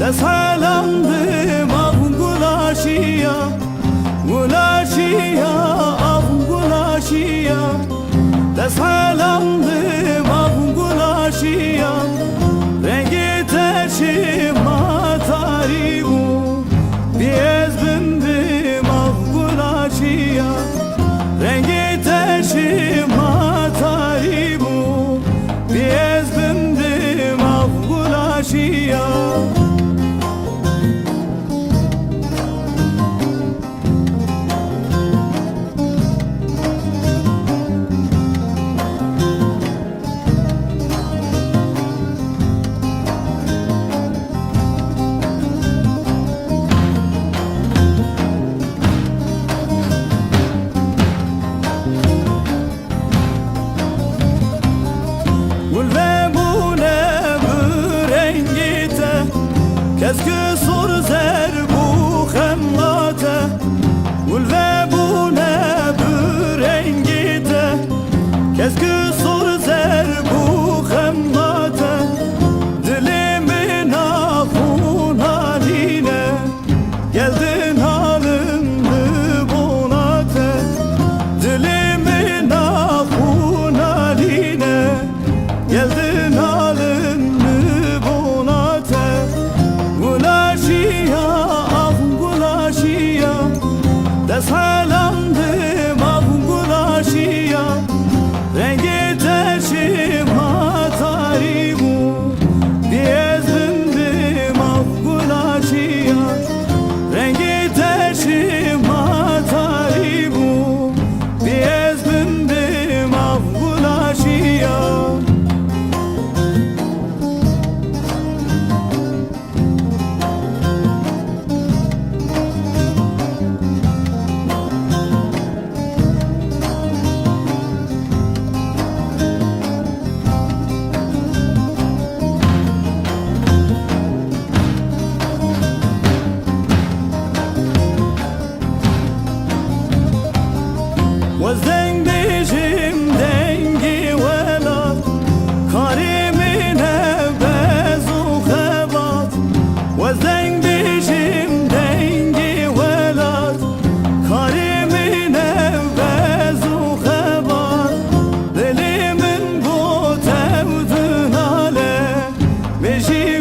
Deselendim av ah gulaşiya Gulaşiya av ah gulaşiya Deselendim Est-ce que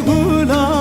古老